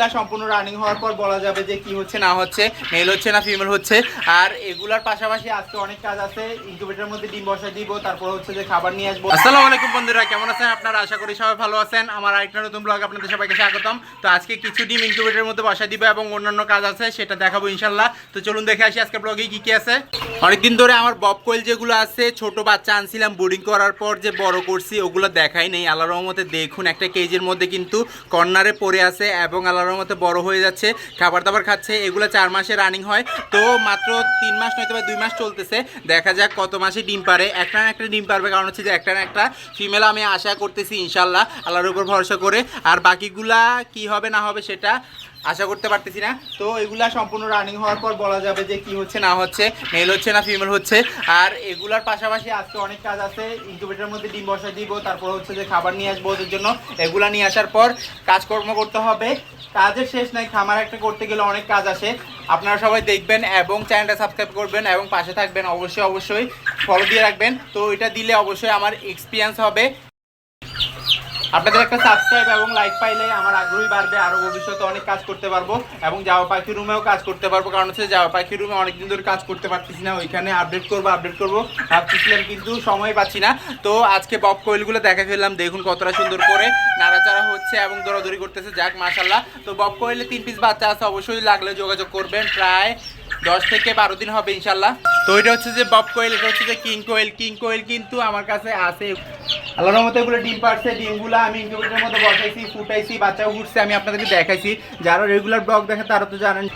এগুলা সম্পূর্ণ রানিং হওয়ার পর বলা যাবে যে কি হচ্ছে, না হচ্ছে মেল হচ্ছে, না ফিমেল হচ্ছে। আর এগুলার পাশাপাশি আজকে অনেক কাজ আছে ইনকিউবেটরের মধ্যে ডিম বসা দিব, তারপর হচ্ছে যে খাবার নিয়ে আসব। আসসালামু আলাইকুম বন্ধুরা, কেমন আছেন আপনারা? আশা করি সবাই ভালো আছেন। আমার আরেকটা নতুন ব্লগ আপনাদের সবাইকে স্বাগতম। তো আজকে কিছু ডিম ইনকিউবেটরের মধ্যে বসা দিব এবং অন্যান্য কাজ আছে, সেটা দেখাবো ইনশাল্লাহ তো চলুন দেখে আসি আজকে ব্লগে কি কি আছে। অনেকদিন ধরে আমার বব কোয়েল যেগুলো আছে, ছোট বাচ্চা আনছিলাম বোর্ডিং করার পর যে বড় করছি, ওগুলো দেখাই নেই। আল্লাহ রহমতে দেখুন, একটা কেজির মধ্যে কিন্তু কর্নারে পড়ে আছে এবং আল্লাহ রহমতে বড় হয়ে যাচ্ছে খাবার দাবার খাচ্ছে, এগুলো চার মাসে রানিং হয়। তো মাত্র তিন মাস নয়তো বা দুই মাস চলতেছে। দেখা যাক কত মাসে ডিম পারে। একটা না একটা ডিম পারবে। কারণ হচ্ছে যে একটা না একটা ফিমেল আমি আশা করতেছি, ইনশাল্লাহ। আল্লাহর উপর ভরসা করে। আর বাকিগুলা কি হবে না হবে সেটা আশা করতে পারতেছি না। তো এগুলা সম্পূর্ণ রানিং হওয়ার পর বলা যাবে যে কি হচ্ছে, না হচ্ছে। মেল হচ্ছে না ফিমেল হচ্ছে। আর এগুলার পাশাপাশি আজকে অনেক কাজ আছে। ইনকিউবেটরের মধ্যে ডিম বসা দিব, তারপর হচ্ছে যে খাবার নিয়ে আসব ওদের জন্য। এগুলা নিয়ে আসার পর কাজকর্ম করতে হবে। কাজের শেষ নাই, খামার একটা করতে গেলে অনেক কাজ আসে। আপনারা সবাই দেখবেন এবং চ্যানেলটা সাবস্ক্রাইব করবেন এবং পাশে থাকবেন। অবশ্যই অবশ্যই ফলো দিয়ে রাখবেন। তো এটা দিলে অবশ্যই আমার এক্সপিরিয়েন্স হবে। আপনাদের একটা সাবস্ক্রাইব এবং লাইক পাইলে আমার আগ্রহী বাড়বে আরও ভবিষ্যতে অনেক কাজ করতে পারব এবং জামা পাখি রুমেও কাজ করতে পারব। কারণ হচ্ছে জামা পাখি রুমে অনেকদিন ধরে কাজ করতে পারতেছি না, ওইখানে আপডেট করব আপডেট করব ভাবতেছিলাম কিন্তু সময় পাচ্ছি না। তো আজকে বক কোয়েলগুলো দেখা ফেললাম দেখুন কতটা সুন্দর করে নাড়াচাড়া হচ্ছে এবং দৌড়াদৌড়ি করতেছে, যাক মাশাল্লাহ তো বক কোয়েলে তিন পিস বাচ্চা আছে, অবশ্যই লাগলে যোগাযোগ করবেন, প্রায় দশ থেকে বারো দিন হবে ইনশাল্লাহ তো এটা হচ্ছে যে বব কোয়েল এটা হচ্ছে যে কিং কোয়েল কিং কোয়েল কিন্তু আমার কাছে আছে আল্লাহর রহমতে এগুলো ডিম পারছে ডিমগুলো আমি ইনকিউবেটরের মধ্যে বসাইছি, ফুটাইছি, বাচ্চাও উঠছে আমি আপনাদেরকে দেখাইছি। যারা রেগুলার ব্লগ দেখে তারা তো জানেন।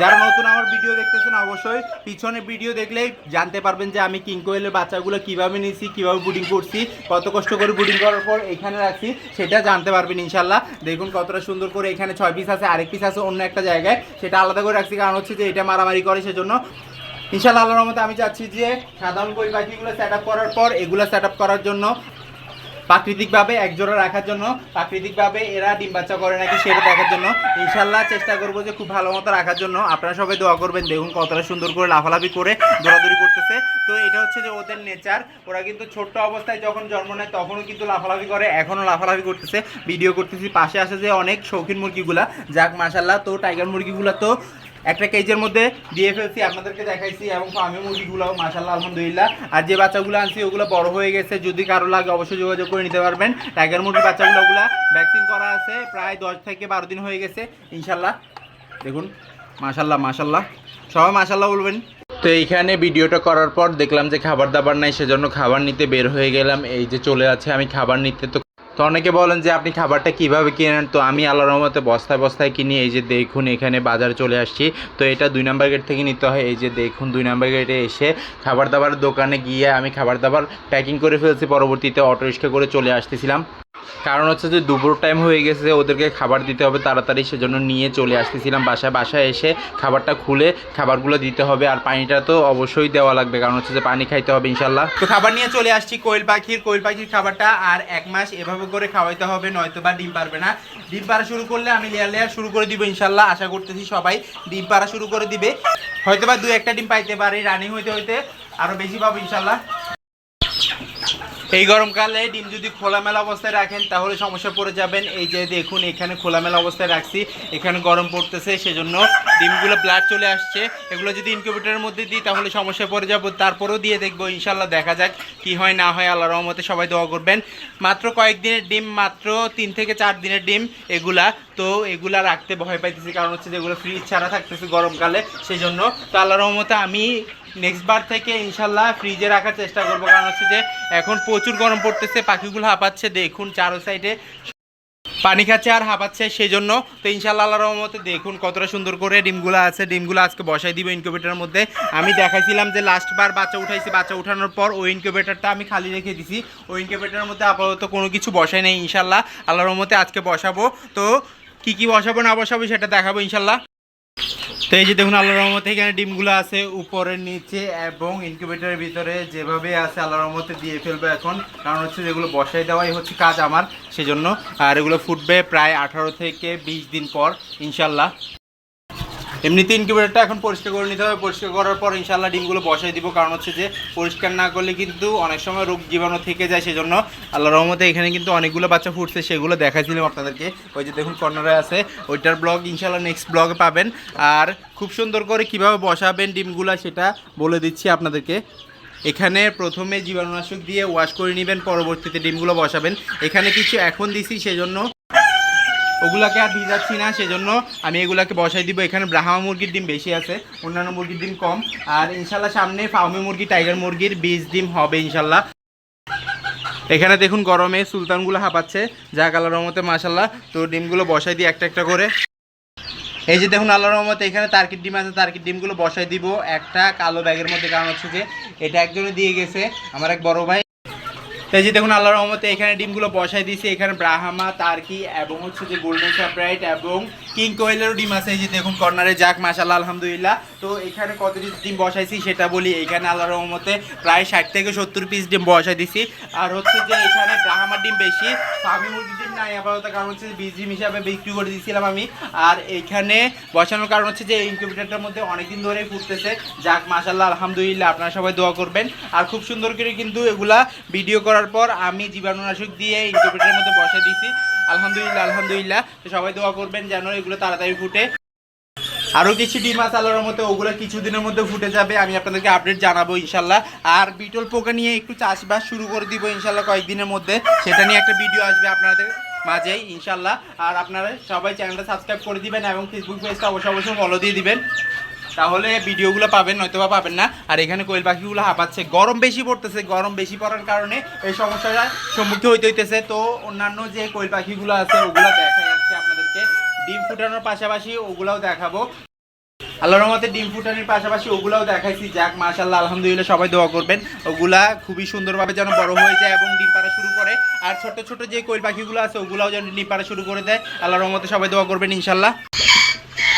যারা নতুন আমার ভিডিও দেখতেছেন, অবশ্যই পিছনে ভিডিও দেখলেই জানতে পারবেন যে আমি কিং কোয়েলের বাচ্চাগুলো কীভাবে নিয়েছি কীভাবে বুডিং করছি, কত কষ্ট করে বুডিং করার পর এখানে রাখছি, সেটা জানতে পারবেন ইনশাল্লাহ দেখুন কতটা সুন্দর করে এখানে ছয় পিস আছে, আরেক পিস আছে অন্য একটা জায়গায়, সেটা আলাদা করে রাখছি, কারণ হচ্ছে যে এটা মারামারি করে, সেজন্য ইনশাল্লাহ আল্লাহর রহমতে আমি চাচ্ছি যে সাধারণ কই সেট আপ করার পর, এগুলো সেট আপ করার জন্য প্রাকৃতিকভাবে একজোড়া রাখার জন্য, প্রাকৃতিকভাবে এরা ডিম বাচ্চা করে নাকি সেটা দেখার জন্য ইনশাল্লাহ চেষ্টা করব যে খুব ভালো মতো রাখার জন্য। আপনারা সবাই দোয়া করবেন, দেখুন কতটা সুন্দর করে লাফালাফি করে দৌড়াদৌড়ি করতেছে। তো এটা হচ্ছে যে ওদের নেচার ওরা কিন্তু ছোট্ট অবস্থায় যখন জন্ম নেয় তখনও কিন্তু লাফালাফি করে, এখনও লাফালাফি করতেছে। ভিডিও করতেছি, পাশে আসে যে অনেক শৌখিন মুরগিগুলা। যাক মাসাল্লাহ তো টাইগার মুরগিগুলা তো একটা কেজের মধ্যে দিয়ে ফেলছি, আপনাদেরকে দেখাইছি, এবং ফার্মি মুরগিগুলো মাসাল্লাহ আলহামদুলিল্লাহ। আর যে বাচ্চাগুলো আনছি, ওগুলো বড় হয়ে গেছে, যদি কারও লাগে অবশ্যই যোগাযোগ করে নিতে পারবেন। টাইগার মুরগির বাচ্চাগুলো ওগুলো ভ্যাকসিন করা আছে, প্রায় দশ থেকে বারো দিন হয়ে গেছে ইনশাল্লাহ দেখুন মাশাল্লাহ মাশাল্লাহ সবাই মাশাল্লাহ বলবেন। তো এইখানে ভিডিওটা করার পর দেখলাম যে খাবার দাবার নাই, সেজন্য খাবার নিতে বের হয়ে গেলাম। এই যে চলে আছে, আমি খাবার নিতে তো তো অনেকে বলেন যে আপনি খাবারটা কীভাবে কিনেন? তো আমি আল্লাহ রহমতে বস্তায় বস্তায় কিনি। এই যে দেখুন, এখানে বাজার চলে আসছি। তো এটা দুই নাম্বার গেট থেকে নিতে হয়। এই যে দেখুন, দুই নাম্বার গেটে এসে খাবার দাবার দোকানে গিয়ে আমি খাবার দাবার প্যাকিং করে ফেলছি। পরবর্তীতে অটো রিক্সা করে চলে আসতেছিলাম। কারণ হচ্ছে যে দুপুর টাইম হয়ে গেছে, ওদেরকে খাবার দিতে হবে তাড়াতাড়ি, সেজন্য নিয়ে চলে আসতেছিলাম বাসায়। বাসায় এসে খাবারটা খুলে খাবারগুলো দিতে হবে, আর পানিটা তো অবশ্যই দেওয়া লাগবে, কারণ হচ্ছে যে পানি খাইতে হবে ইনশাল্লাহ। তো খাবার নিয়ে চলে আসছি কোয়েল পাখির কোয়েল পাখির খাবারটা, আর এক মাস এভাবে করে খাওয়াইতে হবে, নয়তো বা ডিম পারবে না। ডিম পাড়া শুরু করলে আমি লেয়ার লেয়ার শুরু করে দিব ইনশাল্লাহ, আশা করতেছি সবাই ডিম পাড়া শুরু করে দিবে। হয়তো বা দু একটা ডিম পাইতে পারে, রানিং হইতে হইতে আরও বেশি পাবো ইনশাল্লাহ। এই গরমকালে ডিম যদি খোলামেলা অবস্থায় রাখেন, তাহলে সমস্যা পড়ে যাবেন। এই যে দেখুন, এখানে খোলামেলা অবস্থায় রাখছি। এখানে গরম পড়তেছে, সেজন্য ডিমগুলো ব্লাড চলে আসছে। এগুলো যদি ইনকিউবেটরের মধ্যে দিই, তাহলে সমস্যা পড়ে যাব। তারপরেও দিয়ে দেখব ইনশাল্লাহ দেখা যাক কি হয়, না হয়। আল্লাহ রহমতে সবাই দোয়া করবেন। মাত্র কয়েকদিনের ডিম, মাত্র তিন থেকে চার দিনের ডিম, এগুলা তো এগুলা রাখতে ভয় পাইতেছি, কারণ হচ্ছে যেগুলো ফ্রিজ ছাড়া থাকতেছে গরমকালে সেই জন্য তো আল্লাহ রহমতে আমি নেক্সট বার থেকে ইনশাল্লাহ ফ্রিজে রাখার চেষ্টা করব। কারণ হচ্ছে যে এখন প্রচুর গরম পড়তেছে, পাখিগুলো হাঁপাচ্ছে, দেখুন চারো সাইডে পানি খাচ্ছে আর হাঁপাচ্ছে সেই জন্য তো ইনশাল্লাহ আল্লাহ রহমতে দেখুন কতটা সুন্দর করে ডিমগুলো আছে। ডিমগুলো আজকে বসাই দিব ইনকিউবেটারের মধ্যে। আমি দেখাইছিলাম যে লাস্ট বার বাচ্চা উঠাইছি, বাচ্চা উঠানোর পর ওই ইনকিউবেটারটা আমি খালি রেখে দিছি। ওই ইনকিউবেটারের মধ্যে আপাতত কোনো কিছু বসাই নেই, ইনশাল্লাহ আল্লাহ রহমতে আজকে বসাবো। তো কি কি বসাবো, না বসাবো সেটা দেখাবো ইনশাল্লাহ। তো এই যে দেখুন আল্লাহ রহমতে এখানে ডিমগুলো আছে উপরের নিচে এবং ইনকিউবেটারের ভিতরে যেভাবে আছে আল্লাহ রহমতে দিয়ে ফেলব এখন। কারণ হচ্ছে যেগুলো বসাই দেওয়াই হচ্ছে কাজ আমার, সেজন্য। আর এগুলো ফুটবে প্রায় আঠারো থেকে বিশ দিন পর, ইনশাল্লাহ। এমনিতে ইনকিউবেটরটা এখন পরিষ্কার করে নিতে হবে। পরিষ্কার করার পর ইনশাল্লাহ ডিমগুলো বসাই দিব। কারণ হচ্ছে যে, পরিষ্কার না করলে কিন্তু অনেক সময় রোগ জীবাণু থেকে যায় সেজন্য। আল্লাহ রহমতে এখানে কিন্তু অনেকগুলো বাচ্চা ফুটছে, সেগুলো দেখাইছিলাম আপনাদেরকে। ওই যে দেখুন কর্নারে আছে। ওইটার ব্লগ ইনশাল্লাহ নেক্সট ব্লগে পাবেন। আর খুব সুন্দর করে কীভাবে বসাবেন ডিমগুলো সেটা বলে দিচ্ছি আপনাদেরকে। এখানে প্রথমে জীবাণুনাশক দিয়ে ওয়াশ করে নেবেন, পরবর্তীতে ডিমগুলো বসাবেন। এখানে কিছু এখন দিছি, সেজন্য ওগুলাকে আর ভিজাচ্ছি না, সেজন্য আমি এগুলাকে বসাই দিব। এখানে ব্রাহ্মা মুরগির ডিম বেশি আছে, অন্যান্য মুরগির ডিম কম। আর ইনশাল্লাহ সামনে ফাউমি মুরগি, টাইগার মুরগির বীজ ডিম হবে ইনশাল্লাহ। এখানে দেখুন গরমে সুলতানগুলো হাঁপাচ্ছে, যা কালার রহমতে মাসাল্লাহ তো ডিমগুলো বসাই দিই একটা একটা করে। এই যে দেখুন আল্লাহ রহমতে, এখানে তার্কির ডিম আছে, তার্কির ডিমগুলো বসাই দিব। একটা কালো ব্যাগের মধ্যে, কারণ হচ্ছে যে এটা একজনে দিয়ে গেছে, আমার এক বড় ভাই। তো এই যে দেখুন আল্লাহর রহমতে এখানে ডিমগুলো বসাই দিয়েছি। এখানে ব্রাহামা, তার্কি এবং হচ্ছে যে গোল্ডেন সাপ্রাইট এবং কিং কোয়েলেরও ডিম আছে। এই যে দেখুন কর্নারে যাক মাসাল্লাহ আলহামদুলিল্লাহ। তো এখানে কত পিস ডিম বসাইছি সেটা বলি। এখানে আল্লাহর রহমতে প্রায় ষাট থেকে সত্তর পিস ডিম বসাই দিছি। আর হচ্ছে যে এখানে ব্রাহামার ডিম বেশি ফার্মি মুরগির ডিম নাই, আপাতত কারণ হচ্ছে বিজিম হিসাবে বিক্রি করে দিয়েছিলাম আমি। আর এখানে বসানোর কারণ হচ্ছে যে ইনকিউবেটারটার মধ্যে অনেকদিন ধরেই ফুটতেছে। যাক মাসাল্লাহ আলহামদুলিল্লাহ, আপনারা সবাই দোয়া করবেন। আর খুব সুন্দর করে কিন্তু এগুলা ভিডিও করার পর আমি জীবাণুনাশক দিয়ে ইনকিউবেটারের মধ্যে বসে দিয়েছি। আলহামদুলিল্লাহ আলহামদুলিল্লাহ। সবাই দোয়া করবেন যেন এগুলো তাড়াতাড়ি ফুটে। আরও কিছু ডিম আছে আল্লাহর মধ্যে ওগুলো কিছুদিনের মধ্যে ফুটে যাবে। আমি আপনাদেরকে আপডেট জানাব ইনশাল্লাহ আর বিটল পোকা নিয়ে একটু চাষবাস শুরু করে দিব ইনশাল্লাহ কয়েকদিনের মধ্যে। সেটা নিয়ে একটা ভিডিও আসবে আপনাদের মাঝেই ইনশাল্লাহ আর আপনারা সবাই চ্যানেলটা সাবস্ক্রাইব করে দিবেন এবং ফেসবুক পেজটা অবশ্যই অবশ্যই ফলো দিয়ে দিবেন। তাহলে ভিডিওগুলো পাবেন নয়তো বা পাবেন না। আর এখানে কোয়েল পাখিগুলো হাঁপাচ্ছে। গরম বেশি পড়তেছে, গরম বেশি পড়ার কারণে এই সমস্যাটা সম্মুখীন হইতে হইতেছে। তো অন্যান্য যে কোয়েল পাখিগুলো আছে, ওগুলো ডিম ফুটানোর পাশাপাশি ওগুলাও দেখাবো। আল্লাহ রহমতে ডিম ফুটানির পাশাপাশি ওগুলাও দেখাইছি। যাক মাশাল্লাহ আলহামদুলিল্লাহ সবাই দোয়া করবেন। ওগুলা খুবই সুন্দরভাবে যেন বড় হয়ে যায় এবং ডিম পাড়া শুরু করে। আর ছোট ছোট যে কোয়েল পাখিগুলো আছে, ওগুলাও যেন ডিম পাড়া শুরু করে দেয়। আল্লাহ রহমতে সবাই দোয়া করবেন ইনশাল্লাহ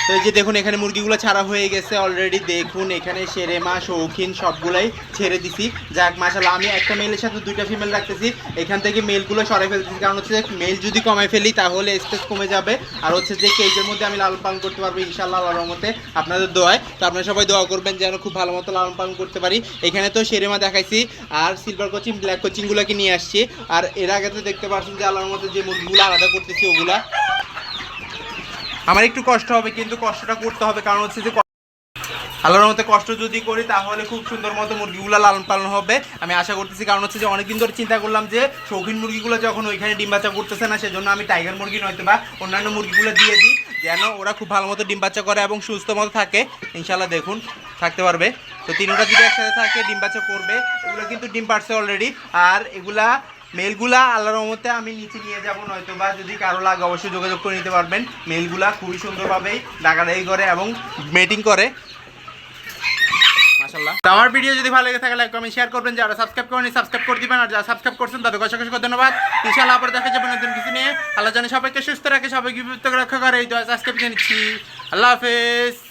তো এই যে দেখুন, এখানে মুরগিগুলো ছাড়া হয়ে গেছে অলরেডি দেখুন, এখানে সেরেমা, শৌখিন সবগুলাই ছেড়ে দিছি। যাক মাশাল্লাহ আমি একটা মেলের সাথে দুইটা ফিমেল রাখতেছি। এখান থেকে মেলগুলো সরাই ফেলতেছি। কারণ হচ্ছে মেল যদি কমাই ফেলি, তাহলে স্পেস কমে যাবে। আর হচ্ছে যে কেজের মধ্যে আমি লালন পালন করতে পারব ইনশাল্লাহ আল্লাহর রহমতে। আপনাদের দোয়ায়। তো আপনারা সবাই দোয়া করবেন যেন খুব ভালো মতো লালন পালন করতে পারি। এখানে তো সেরেমা দেখাইছি, আর সিলভার কোচিং ব্ল্যাক কোচিংগুলোকে নিয়ে আসছি। আর এর আগে তো দেখতে পাচ্ছেন যে, আল্লাহর মতো যে মুরগিগুলো আলাদা করতেছি, ওগুলা আমার একটু কষ্ট হবে, কিন্তু কষ্টটা করতে হবে, কারণ হচ্ছে যে আল্লাহর মতে কষ্ট যদি করি, তাহলে খুব সুন্দর মতো মুরগিগুলো লালন পালন হবে। আমি আশা করতেছি, কারণ হচ্ছে যে অনেকদিন ধরে চিন্তা করলাম যে, শৌখিন মুরগিগুলো যখন ওইখানে ডিম বাচ্চা করতেছে না, সেজন্য আমি টাইগার মুরগি নয়তো বা অন্যান্য মুরগিগুলো দিয়ে দিই, যেন ওরা খুব ভালো মতো ডিম বাচ্চা করে এবং সুস্থ মতো থাকে। ইনশাল্লাহ দেখুন, থাকতে পারবে। তো তিনটা যদি একসাথে থাকে, ডিম বাচ্চা করবে, এগুলো কিন্তু ডিম পারছে অলরেডি আর এগুলা মেলগুলা আল্লাহর রহমতে আমি নিচে নিয়ে যাব নয়তো বা যদি কারও লাগে অবশ্যই যোগাযোগ করে নিতে পারবেন। মেলগুলা খুবই সুন্দরভাবেই ডাকাডাকি করে এবং মেটিং করে। মাশাল্লাহ আমার ভিডিও যদি ভালো লেগে থাকে লাইক কমেন্ট শেয়ার করবেন। যারা সাবস্ক্রাইব করেনি সাবস্ক্রাইব করে দিবেন। আর যারা সাবস্ক্রাইব করছেন, তাদের অসংখ্য ধন্যবাদ। ইনশাআল্লাহ আবার দেখা যাবে নতুন কিছু নিয়ে। আল্লাহ জানে সবাইকে সুস্থ রাখে, সবাইকে বিপদ রক্ষা করে। এই তো আজকে নিচ্ছি। আল্লাহ হাফেজ।